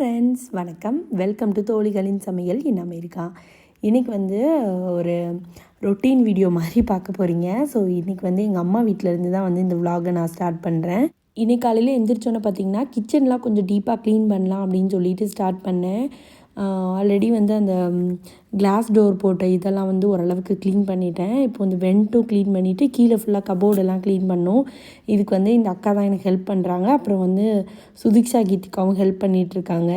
Friends வணக்கம். Welcome to தோழிகளின் சமையல் இன் இருக்கா இன்றைக்கி வந்து ஒரு ரொட்டீன் வீடியோ மாதிரி பார்க்க போகிறீங்க ஸோ இன்றைக்கி வந்து எங்கள் அம்மா வீட்டிலேருந்து தான் வந்து இந்த விலாகை நான் ஸ்டார்ட் பண்ணுறேன் இன்றைக்கி காலையில் எந்திரிச்சோன்னே பார்த்தீங்கன்னா கிச்சன்லாம் கொஞ்சம் டீப்பாக க்ளீன் பண்ணலாம் அப்படின்னு சொல்லிட்டு ஸ்டார்ட் பண்ணேன். ஆல்ரெடி வந்து அந்த கிளாஸ் டோர் போட்ட இதெல்லாம் வந்து ஓரளவுக்கு க்ளீன் பண்ணிட்டேன். இப்போ வந்து வெண்ட்டும் க்ளீன் பண்ணிவிட்டு கீழே ஃபுல்லாக கபோர்டெல்லாம் க்ளீன் பண்ணோம். இதுக்கு வந்து இந்த அக்கா தான் எனக்கு ஹெல்ப் பண்ணுறாங்க அப்புறம் வந்து சுதிக்ஷா கீர்த்திக்காவும் ஹெல்ப் பண்ணிகிட்ருக்காங்க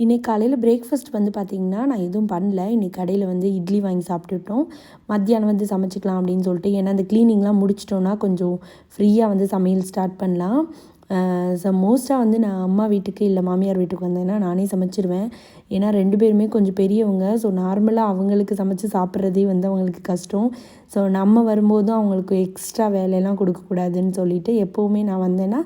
இன்றைக்கி காலையில் பிரேக்ஃபாஸ்ட் வந்து பார்த்திங்கன்னா நான் எதுவும் பண்ணல. இன்றைக்கி கடையில் வந்து இட்லி வாங்கி சாப்பிட்டுட்டோம். மத்தியானம் வந்து சமைச்சிக்கலாம் அப்படின்னு சொல்லிட்டு ஏன்னா அந்த க்ளீனிங்லாம் முடிச்சிட்டோன்னா கொஞ்சம் ஃப்ரீயாக வந்து சமையல் ஸ்டார்ட் பண்ணலாம். ஸோ மோஸ்ட்டாக வந்து நான் அம்மா வீட்டுக்கு இல்லை மாமியார் வீட்டுக்கு வந்தேன்னா நானே சமைச்சிருவேன். ஏன்னா ரெண்டு பேருமே கொஞ்சம் பெரியவங்க. ஸோ நார்மலாக அவங்களுக்கு சமைச்சு சாப்பிட்றதே வந்து அவங்களுக்கு கஷ்டம். ஸோ நம்ம வரும்போதும் அவங்களுக்கு எக்ஸ்ட்ரா வேலையெல்லாம் கொடுக்கக்கூடாதுன்னு சொல்லிட்டு எப்போவுமே நான் வந்தேன்னா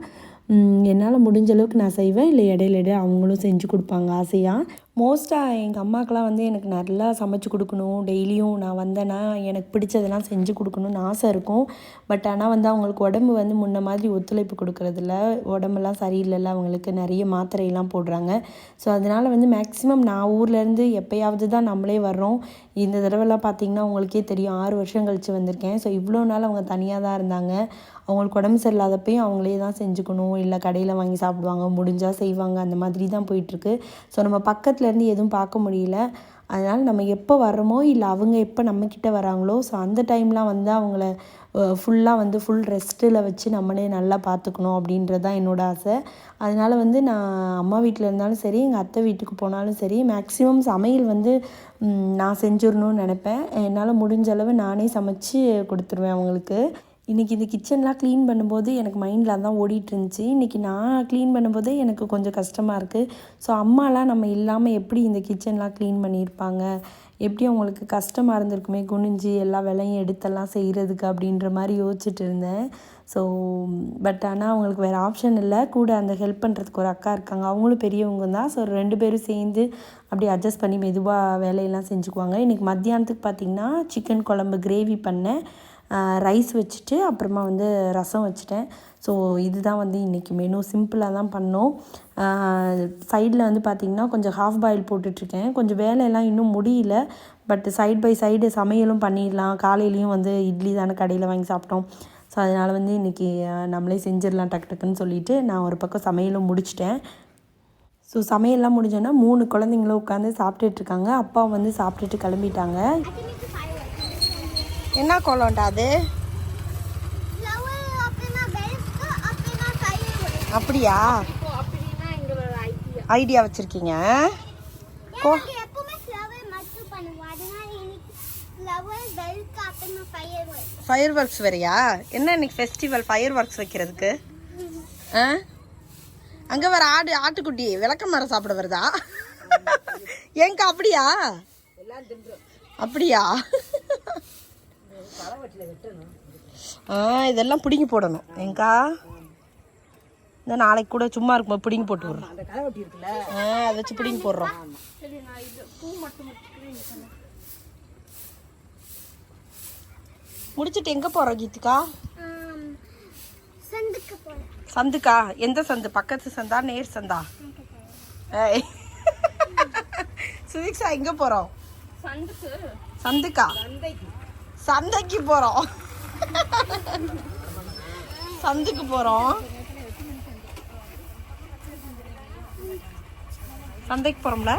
என்னால் முடிஞ்ச அளவுக்கு நான் செய்வேன். இல்லை இடையில இடையில அவங்களும் செஞ்சு கொடுப்பாங்க ஆசையாக மோஸ்ட்டாக எங்கள் அம்மாக்கெலாம் வந்து எனக்கு நல்லா சமைச்சு கொடுக்கணும். டெய்லியும் நான் வந்தேன்னா எனக்கு பிடிச்சதெல்லாம் செஞ்சு கொடுக்கணும்னு ஆசை இருக்கும். பட் ஆனால் வந்து அவங்களுக்கு உடம்பு வந்து முன்ன மாதிரி ஒத்துழைப்பு கொடுக்கறதில்ல. உடம்பெல்லாம் சரியில்லைல்ல. அவங்களுக்கு நிறைய மாத்திரையெல்லாம் போடுறாங்க. ஸோ அதனால் வந்து மேக்ஸிமம் நான் ஊர்லேருந்து எப்போயாவது தான் நம்மளே வர்றோம். இந்த தடவைலாம் பார்த்திங்கன்னா உங்களுக்கே தெரியும். ஆறு வருஷம் கழித்து வந்திருக்கேன். ஸோ இவ்வளோ நாள் அவங்க தனியாக தான் இருந்தாங்க. அவங்களுக்கு உடம்பு சரியில்லாதப்பையும் அவங்களே தான் செஞ்சுக்கணும். இல்லை கடையில் வாங்கி சாப்பிடுவாங்க. முடிஞ்சால் செய்வாங்க. அந்த மாதிரி தான் போயிட்டுருக்கு. ஸோ நம்ம பக்கத்துலேருந்து எதுவும் பார்க்க முடியல. அதனால் நம்ம எப்போ வர்றோமோ இல்லை அவங்க எப்போ நம்மக்கிட்ட வராங்களோ ஸோ அந்த டைம்லாம் வந்து அவங்கள ஃபுல்லாக வந்து ஃபுல் ரெஸ்ட்டில் வச்சு நம்மளே நல்லா பார்த்துக்கணும் அப்படின்றது தான் என்னோடய ஆசை. அதனால் வந்து நான் அம்மா வீட்டில் இருந்தாலும் சரி எங்கள் அத்தை வீட்டுக்கு போனாலும் சரி மேக்ஸிமம் சமையல் வந்து நான் செஞ்சிடணும்னு நினப்பேன். என்னால் முடிஞ்ச அளவு நானே சமைச்சு கொடுத்துருவேன் அவங்களுக்கு. இன்றைக்கி இந்த கிச்சன்லாம் க்ளீன் பண்ணும்போது எனக்கு மைண்டில் அதான் ஓடிட்டு இருந்துச்சு இன்றைக்கி நான் க்ளீன் பண்ணும்போதே எனக்கு கொஞ்சம் கஷ்டமாக இருக்குது ஸோ அம்மாலாம் நம்ம இல்லாமல் எப்படி இந்த கிச்சன்லாம் க்ளீன் பண்ணியிருப்பாங்க? எப்படி அவங்களுக்கு கஷ்டமாக இருந்திருக்குமே குனிஞ்சு எல்லா வேலையும் எடுத்தெல்லாம் செய்கிறதுக்கு அப்படின்ற மாதிரி யோசிச்சுட்டு இருந்தேன் ஸோ பட் ஆனால் அவங்களுக்கு வேறு ஆப்ஷன் இல்லை. கூட அந்த ஹெல்ப் பண்ணுறதுக்கு ஒரு அக்கா இருக்காங்க. அவங்களும் பெரியவங்க தான். ஸோ ரெண்டு பேரும் சேர்ந்து அப்படி அட்ஜஸ்ட் பண்ணி மெதுவாக வேலையெல்லாம் செஞ்சுக்குவாங்க. இன்றைக்கி மத்தியானத்துக்கு பார்த்திங்கன்னா சிக்கன் குழம்பு கிரேவி பண்ணேன். ரைஸ் வச்சுட்டு அப்புறமா வந்து ரசம் வச்சுட்டேன். ஸோ இதுதான் வந்து இன்றைக்கி மெனு சிம்பிளாக தான் பண்ணோம். சைடில் வந்து பார்த்திங்கன்னா கொஞ்சம் ஹாஃப் பாயில் போட்டுட்ருக்கேன். கொஞ்சம் வேலையெல்லாம் இன்னும் முடியல. பட் சைட் பை சைடு சமையலும் பண்ணிடலாம். காலையிலையும் வந்து இட்லி தானே கடையில் வாங்கி சாப்பிட்டோம். ஸோ அதனால் வந்து இன்றைக்கி நம்மளே செஞ்சிடலாம் டக்கு டக்குன்னு சொல்லிவிட்டு நான் ஒரு பக்கம் சமையலும் முடிச்சிட்டேன். ஸோ சமையல்லாம் முடிஞ்சோன்னா மூணு குழந்தைங்களும் உட்காந்து சாப்பிட்டுட்ருக்காங்க. அப்பா வந்து சாப்பிட்டுட்டு கிளம்பிட்டாங்க. என்ன கோலம்டா அது? அப்படியா? ஐடியா வச்சுருக்கீங்க. ஃபயர் ஒர்க்ஸ் வேறையா என்ன இன்னைக்கு ஃபெஸ்டிவல் ஃபயர் ஒர்க்ஸ் வைக்கிறதுக்கு? ஆ? அங்கே வர ஆடு ஆட்டுக்குட்டி விளக்க மரம் சாப்பிட வருதா? ஏங்கா அப்படியா? அப்படியா? ஆ இதெல்லாம் பிடுங்கி போடணும். ஏங்கா? இந்த நாளைக்கு கூட சும்மா இருக்கும்போது பிடுங்கி போட்டு விட்றோம். ஆ அதை வச்சு பிடுங்கி போடுறோம். முடிச்சிட்டு எங்கே போகிறோம் கீதிகா சந்துக்கா எந்த சந்து? பக்கத்து சந்தா நேர் சந்தா? ஏய். சுதிக்ஷா எங்கே போகிறோம் சந்துக்கா. சந்தைக்கு போகிறோம் சந்துக்கு போகிறோம் சந்தைக்கு போகிறோம்ல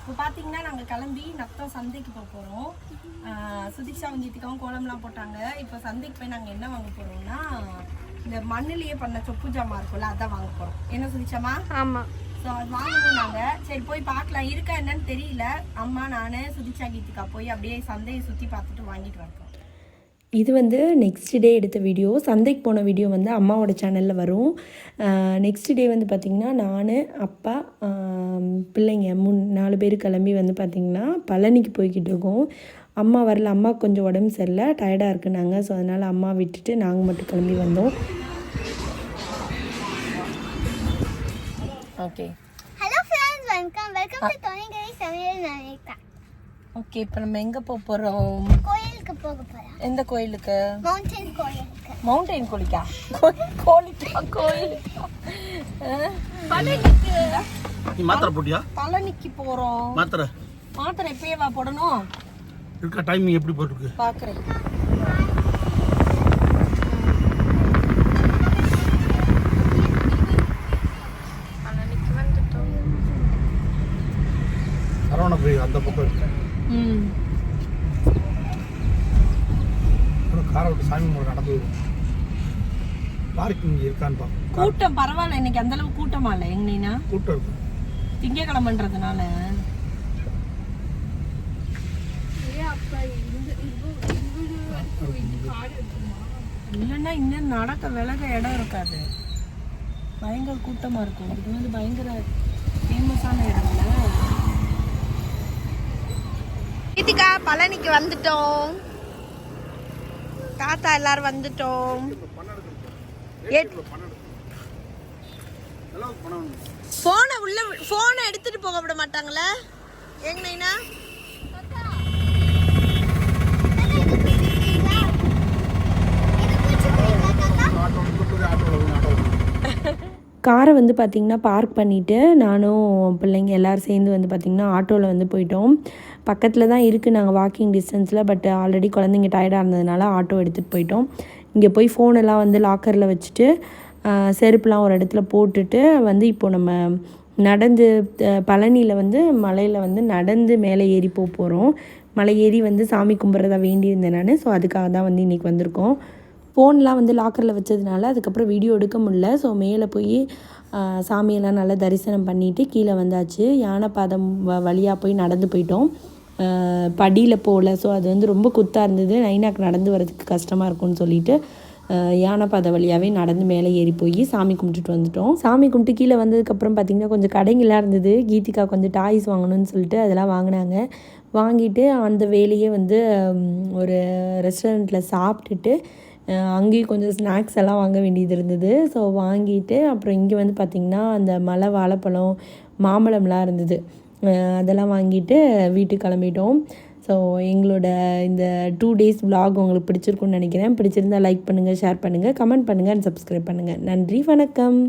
இப்போ பார்த்தீங்கன்னா நாங்கள் கிளம்பி நத்தம் சந்தைக்கு போக போகிறோம் சுதிக்ஷா வங்கியத்துக்காகவும் கோலம்லாம் போட்டாங்க. இப்போ சந்தைக்கு போய் நாங்கள் என்ன வாங்க போகிறோம்னா இந்த மண்ணிலேயே பண்ண சொப்பு ஜாமான் இருக்கும்ல அதான் வாங்க போகிறோம் என்ன சுதிக்ஷாமா ஆமாம் ஸோ அது வாங்கினாங்க சரி போய் பார்க்கலாம். இருக்கா என்னன்னு தெரியல. அம்மா நான் சுதிச்சா கீதிகா போய் அப்படியே சந்தையை சுற்றி பார்த்துட்டு வாங்கிட்டு வரேன் இது வந்து நெக்ஸ்ட் டே எடுத்த வீடியோ சந்தைக்கு போன வீடியோ வந்து அம்மாவோட சேனலில் வரும். நெக்ஸ்ட் டே வந்து பார்த்திங்கன்னா நான் அப்பா பிள்ளைங்க மூணு நாலு பேர் கிளம்பி வந்து பார்த்திங்கன்னா பழனிக்கு போய்கிட்டு இருக்கோம். அம்மா வரல. அம்மா கொஞ்சம் உடம்பு சரியில்லை. டயர்டாக இருக்குனாங்க. ஸோ அதனால் அம்மா விட்டுட்டு நாங்கள் மட்டும் கிளம்பி வந்தோம். Okay hello friends welcome welcome to தொலைங்கரை சமையல் நினைத்தா ஓகே இப்போ நம்ம எங்கே போக போகிறோம் கோயிலுக்கு போக போறோம். எந்த கோயிலுக்கு? மவுண்டன் கோயிலுக்கு. மவுண்டைன் கோழிக்கா கோ- கோழிக்கா கோயிலுக்கா? ஆ? நீ மாத்திரை போட்டியா? பழனிக்கு போறோம். மாத்திரை. மாத்திரை இப்பயே வா போடணும்? இருக்க டைமிங் எப்படி போட்டிருக்கு? பாக்குறேன் சரவணபுரி அந்த பக்கம் இருக்கு ம் அப்புறம் காரை விட்டு சாமி முறை நடந்து வரும் பார்க்கிங் இருக்கான்னு பா கூட்டம் பரவாயில்ல இன்னைக்கு அந்த அளவு கூட்டமா இல்ல? எங்கனா கூட்டம் இருக்கு. திங்கக்கிழமைன்றதுனால இல்லைன்னா இன்னும் நடக்க விலக இடம் இருக்காது. பயங்கர கூட்டமா இருக்கும். இது வந்து பயங்கர ஃபேமஸான இடம்ல கீதிகா பழனிக்கு வந்துட்டோம். தாத்தா எல்லாரும் வந்துட்டோம். போனை உள்ள போனை எடுத்துட்டு போக விட மாட்டாங்களே? எங்கண்ணா ஆட்டோ நிற்கும் ஆட்டோவில் ஆட்டோ காரை வந்து பார்த்திங்கன்னா பார்க் பண்ணிவிட்டு நானும் பிள்ளைங்க எல்லோரும் சேர்ந்து வந்து பார்த்திங்கன்னா ஆட்டோவில் வந்து போயிட்டோம். பக்கத்தில் தான் இருக்குது நாங்கள் வாக்கிங் டிஸ்டன்ஸில் பட் ஆல்ரெடி குழந்தைங்க டயர்டாக இருந்ததுனால ஆட்டோ எடுத்துகிட்டு போயிட்டோம். இங்கே போய் ஃபோனெல்லாம் வந்து லாக்கரில் வச்சுட்டு செருப்புலாம் ஒரு இடத்துல போட்டுட்டு வந்து இப்போது நம்ம நடந்து பழனியில் வந்து மலையில் வந்து நடந்து மேலே ஏறி போக போகிறோம் மலை ஏறி வந்து சாமி கும்பிட்றதா வேண்டியிருந்தேன் நான். ஸோ அதுக்காக தான் வந்து இன்றைக்கி வந்திருக்கோம். ஃபோன்லாம் வந்து லாக்கரில் வச்சதுனால அதுக்கப்புறம் வீடியோ எடுக்க முடியல. ஸோ மேலே போய் சாமியெல்லாம் நல்லா தரிசனம் பண்ணிவிட்டு கீழே வந்தாச்சு. யானை பாதம் வ வழியாக போய் நடந்து போயிட்டோம். படியில் போகல. ஸோ அது வந்து ரொம்ப குத்தாக இருந்தது. நைனாக்கு நடந்து வரதுக்கு கஷ்டமாக இருக்கும்னு சொல்லிட்டு யானை பாதை வழியாகவே நடந்து மேலே ஏறி போய் சாமி கும்பிட்டுட்டு வந்துட்டோம். சாமி கும்பிட்டு கீழே வந்ததுக்கப்புறம் பார்த்திங்கன்னா கொஞ்சம் கடைங்களாக இருந்தது. கீதிகா கொஞ்சம் டாய்ஸ் வாங்கணும்னு சொல்லிட்டு அதெல்லாம் வாங்கினாங்க. வாங்கிட்டு அந்த வேலையே வந்து ஒரு ரெஸ்டாரண்ட்டில் சாப்பிட்டுட்டு அங்கேயும் கொஞ்சம் ஸ்நாக்ஸ் எல்லாம் வாங்க வேண்டியது இருந்தது. ஸோ வாங்கிட்டு அப்புறம் இங்கே வந்து பார்த்திங்கன்னா அந்த மலை வாழைப்பழம் மாம்பழம்லாம் இருந்தது. அதெல்லாம் வாங்கிட்டு வீட்டுக்கு கிளம்பிட்டோம். ஸோ எங்களோட இந்த டூ டேஸ் விலாக் உங்களுக்கு பிடிச்சிருக்குன்னு நினைக்கிறேன். பிடிச்சிருந்தா லைக் பண்ணுங்கள் ஷேர் பண்ணுங்கள் கமெண்ட் பண்ணுங்கள் அண்ட் சப்ஸ்கிரைப் பண்ணுங்கள் நன்றி வணக்கம்.